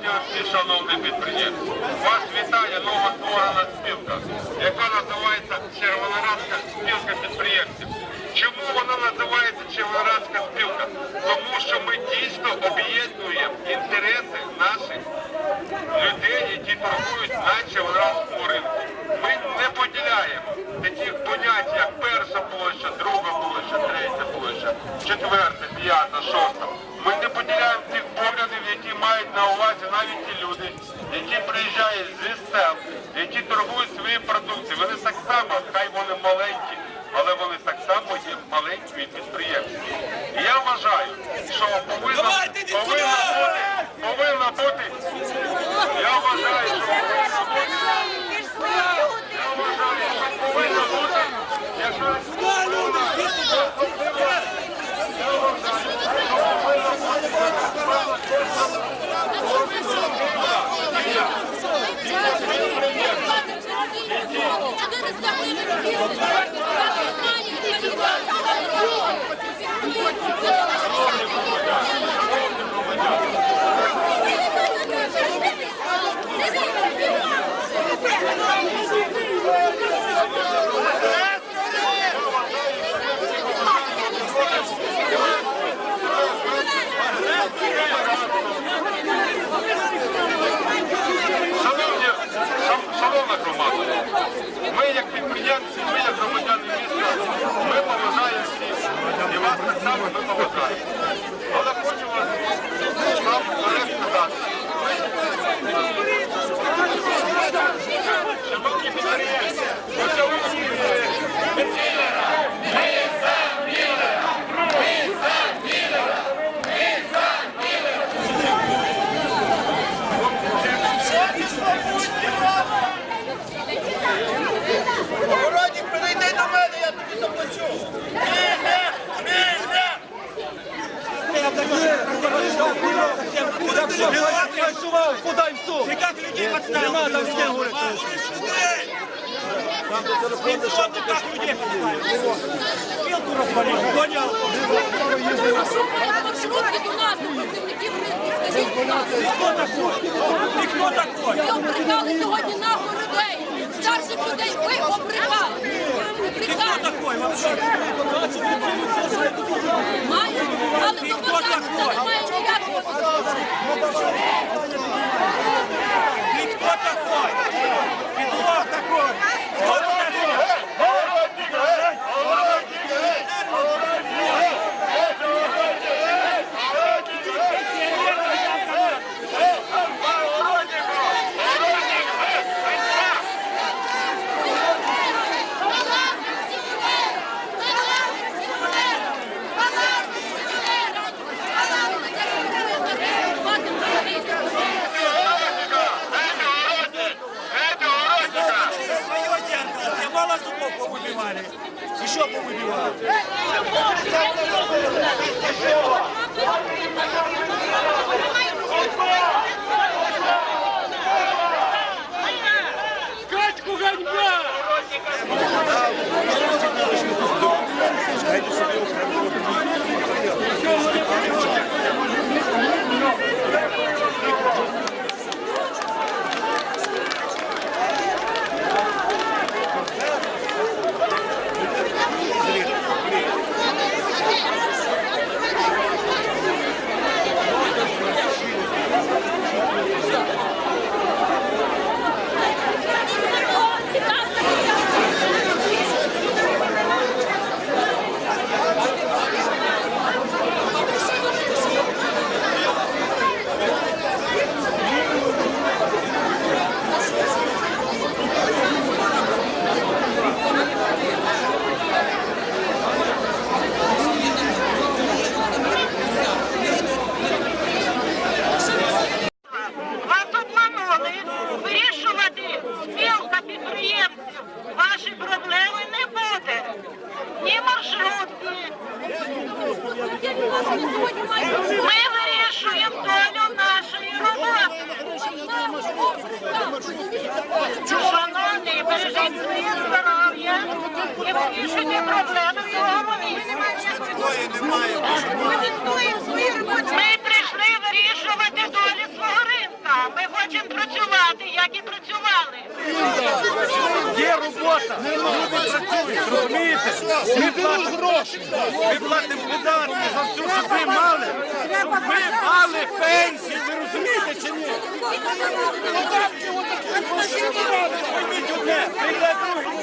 дня всі шановні підприємці. Вас вітає нова створена спілка, яка називається Червонорадська спілка підприємців. Чому вона називається Червонорадська спілка? Тому що ми дійсно об'єднуємо інтереси наших людей, які торгують на Червонорадському ринку. Мають на увазі навіть ті люди, які приїжджають зі сел, які торгують свої продукції. Вони так само, хай вони маленькі, але вони так само є маленькими підприємцями. І я вважаю, що повинно, повинно бути, повинно бути, я вважаю, що повинно бути, я вважаю, що повинно бути, якщо Шановні, 多分なんか分か。Куда им суд? Ты как людей подставил? Не надо всем говорить. Пенсионный как людей подставил? Спилку развалил, понял? маршрутки до нас, до працівників ринку. Скажіть, будь ласка, Ты кто такой? Ты кто такой? ви обрикали сьогодні нагло людей, старших людей, ви обрикали. Ты кто Обрикали. такой вообще? Має, повыбивали. Еще повыбивали. Катьку ганьба! Ми вирішуємо долю нашої роботи. Шановні, бережіть здоров'я і вирішуйте проблеми. Ми прийшли вирішувати долю свого ринка. Ми хочемо працювати, як і працювали робота, люди працюють, розумієте? Ми платимо гроші, ми платимо податки за все, що ви мали. Щоб ви мали пенсії, ви розумієте чи ні? Пойміть одне, прийде другий,